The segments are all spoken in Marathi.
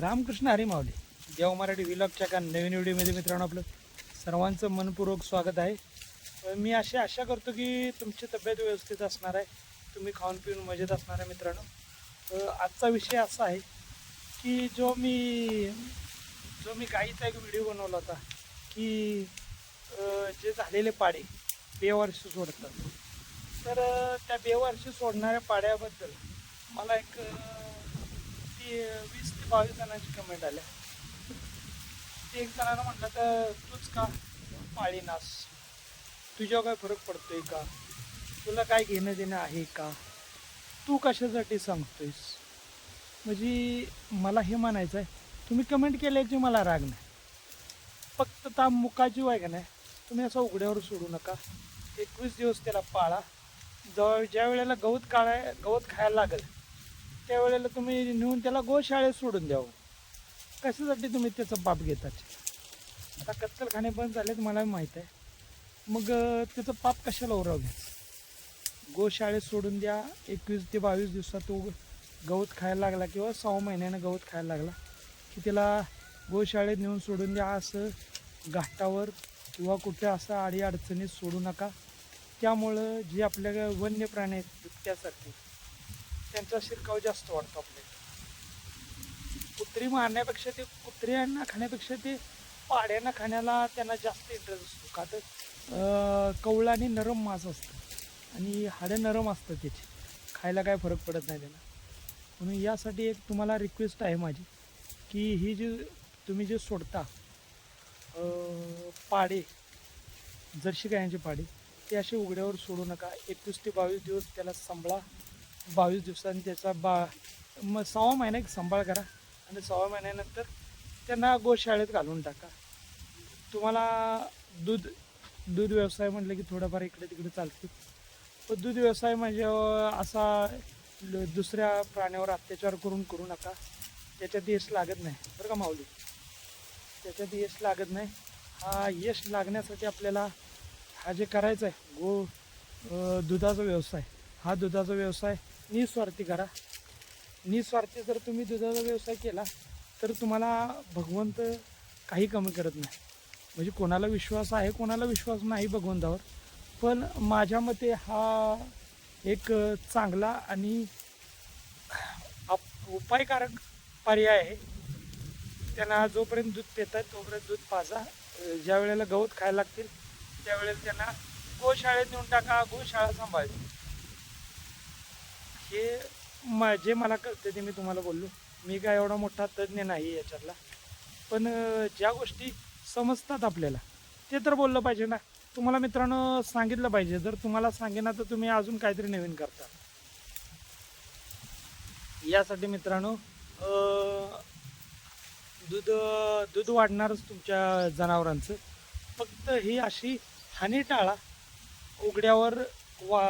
रामकृष्ण हरी माऊली. देव मराठी विलॉगच्या का नवीन व्हिडिओमध्ये मित्रांनो आपलं सर्वांचं मनपूर्वक स्वागत आहे. मी अशी आशा करतो की तुमची तब्येत व्यवस्थित असणार आहे. तुम्ही खाऊन पिऊन मजेत असणार आहे मित्रांनो. आजचा विषय असा आहे की जो मी जो मी गाईचा एक व्हिडिओ बनवला होता की जे झालेले पाडे बेवर्षी सोडतात. तर त्या बेवर्षी सोडणाऱ्या पाड्याबद्दल मला एक ती वीस बावीस जणांची कमेंट आल्या. एक जणांना म्हटलं तर तूच का पाळी नास? तुझ्यावर काय फरक पडतोय का? तुला काय घेणं देणं आहे का? तू कशासाठी सांगतोयस? म्हणजे मला हे म्हणायचं आहे तुम्ही कमेंट केल्याची मला राग नाही. फक्त ता मुकाची वाय का नाही? तुम्ही असं उघड्यावर सोडू नका. एकवीस दिवस त्याला पाळा. जवळ ज्या वेळेला गवत काढाय गवत खायला लागेल त्यावेळेला तुम्ही नेऊन त्याला गोशाळेत सोडून द्यावं हो. कशासाठी तुम्ही त्याचं बाप घेतात? आता कत्तलखाने बंद झालेत मला माहीत आहे. मग त्याचं पाप कशाला उराव घ्यायचं गोशाळेत सोडून द्या एकवीस ते बावीस दिवसात तो गवत खायला लागला किंवा सहा महिन्यानं गवत खायला लागला की त्याला गोशाळेत नेऊन सोडून द्या असं घाटावर किंवा कुठे असं आडी अडचणीत सोडू नका. त्यामुळं जे आपल्या वन्य प्राणी आहेत बिबट्यासारखे त्यांचा शिरकाव जास्त वाढतो आपल्याला कुत्री मारण्यापेक्षा ते कुत्र्यांना खाण्यापेक्षा ते पाड्यांना खाण्याला त्यांना जास्त इंटरेस्ट असतो. का तर कवळा आणि नरम मांस असतं. आणि हाडं नरम असतं त्याची. खायला काय फरक पडत नाही त्याला. म्हणून यासाठी एक तुम्हाला रिक्वेस्ट आहे माझी की ही जी तुम्ही जे सोडता पाडे जर्शी गायांचे पाडे ते असे उघड्यावर सोडू नका. एकवीस ते बावीस दिवस त्याला सांभाळा. बावीस दिवसांनी त्याचा बा मग सहा महिने सांभाळ करा. आणि सहा महिन्यानंतर त्यांना गोशाळेत घालून टाका. तुम्हाला दूध दूध व्यवसाय म्हटलं की थोडंफार इकडे तिकडे चालते पण दूध व्यवसाय म्हणजे असा ल- दुसऱ्या प्राण्यावर अत्याचार करून करू नका. त्याच्यात यश लागत नाही. बरं का माऊली? त्याच्यात यश लागत नाही. हा यश लागण्यासाठी आपल्याला हा जे करायचा आहे गो दुधाचा व्यवसाय हा दुधाचा व्यवसाय निस्वार्थी करा. निस्वार्थी जर तुम्ही दुधाचा व्यवसाय केला तर तुम्हाला भगवंत काही कमी करत नाही. म्हणजे कोणाला विश्वास आहे कोणाला विश्वास नाही भगवंतावर. पण माझ्या मते हा एक चांगला आणि आप- उपायकारक पर्याय आहे. त्यांना जोपर्यंत दूध पितात तोपर्यंत दूध पाजा. ज्या वेळेला गवत खायला लागतील त्यावेळेला त्यांना गोशाळेत नेऊन टाका गोशाळा सांभाळते हे म जे मला कळतं ते मी तुम्हाला बोललो. मी काय एवढा मोठा तज्ज्ञ नाही याच्यातला. पण ज्या गोष्टी समजतात आपल्याला ते तर बोललं पाहिजे ना. तुम्हाला मित्रांनो सांगितलं पाहिजे. जर तुम्हाला सांगेना तर तुम्ही अजून काहीतरी नवीन करता. यासाठी मित्रांनो दूध दूध वाढणारच तुमच्या जनावरांचं. फक्त ही अशी हानी टाळा उघड्यावर वा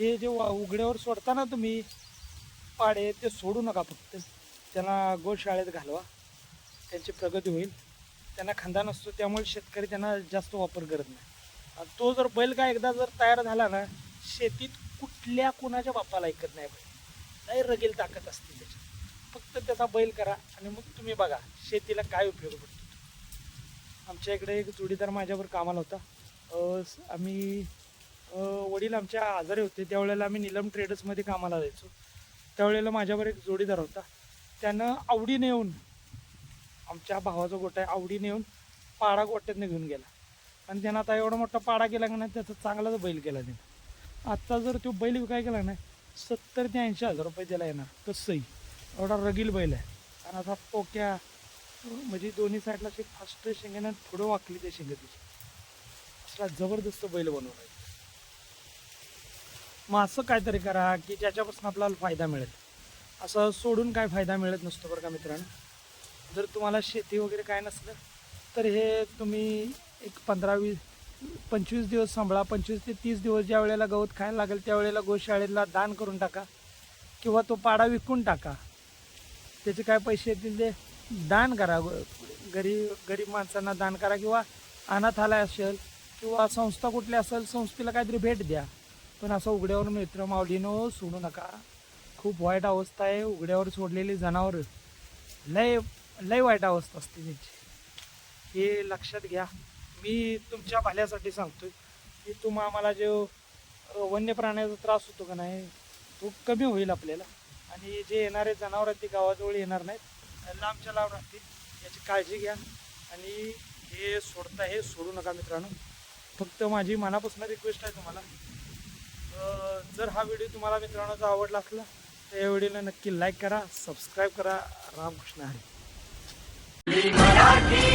हे जे वा उघड्यावर सोडताना तुम्ही पाडे ते सोडू नका फक्त. त्यांना गोशाळेत घालवा. त्यांची प्रगती होईल. त्यांना खांदा नसतो त्यामुळे शेतकरी त्यांना जास्त वापर करत नाही. आणि तो जर बैल का एकदा जर तयार झाला ना शेतीत कुठल्या कुणाच्या बापाला ऐकत नाही बैल. नाही रगेल ताकद असते त्याच्यात. फक्त त्याचा बैल करा आणि मग तुम्ही बघा शेतीला काय उपयोग पडतो. आमच्या इकडे एक जोडीदार माझ्यावर कामाला होता. आम्ही वडील आमच्या आजारी होते. त्यावेळेला आम्ही निलम ट्रेडर्समध्ये कामाला जायचो. त्यावेळेला माझ्यावर एक जोडीदार होता. त्यानं आवडीने येऊन आमच्या भावाचा गोटा आहे आवडीने येऊन पाडा गोट्यातनं घेऊन गेला. आणि त्यानं आता एवढा मोठा पाडा केला का नाही त्याचा चांगलाच बैल केला त्यानं. आत्ता जर तो बैल विकाय केला नाही सत्तर ते ऐंशी हजार रुपये त्याला येणार. कसंही. एवढा रगील बैल आहे. आणि आता पोक्या म्हणजे दोन्ही साईडला अशी फास्ट शेंगेनं थोडं वाकली ते शेंगे तिची असला जबरदस्त बैल बनवला आहे. मग असं काहीतरी करा की ज्याच्यापासून आपल्याला फायदा मिळेल. असं सोडून काय फायदा मिळत नसतो बरं का मित्रांनो. जर तुम्हाला शेती वगैरे काय नसलं तर हे तुम्ही एक पंधरा वीस पंचवीस दिवस सांभाळा. पंचवीस ते तीस दिवस ज्या वेळेला गवत खायला लागेल त्यावेळेला गोशाळेला दान करून टाका. किंवा तो पाडा विकून टाका. त्याचे काय पैसे येतील ते दान करा. ग- गरीब गरीब माणसांना दान करा. किंवा अनाथालय असेल किंवा संस्था कुठली असेल संस्थेला काहीतरी भेट द्या. पण असं उघड्यावर मित्र माऊलीनो सोडू नका. खूप वाईट अवस्था आहे उघड्यावर सोडलेली जनावरं. लय लय वाईट अवस्था असते त्यांची. हे लक्षात घ्या. मी तुमच्या भल्यासाठी सांगतोय की तुम्हा आम्हाला जो वन्य प्राण्याचा त्रास होतो का नाही तो कमी होईल आपल्याला. आणि जे येणारे जनावर आहेत ते गावाजवळ येणार नाहीत. लांबच्या लांब राहतील याची काळजी घ्या. आणि हे सोडता हे सोडू नका मित्रांनो. फक्त माझी मनापासून रिक्वेस्ट आहे तुम्हाला. जर हा व्हिडिओ तुम्हाला मित्रांनो जर आवडला असला तर या व्हिडिओला नक्की लाईक करा सबस्क्राईब करा. रामकृष्ण हरी. मराठी.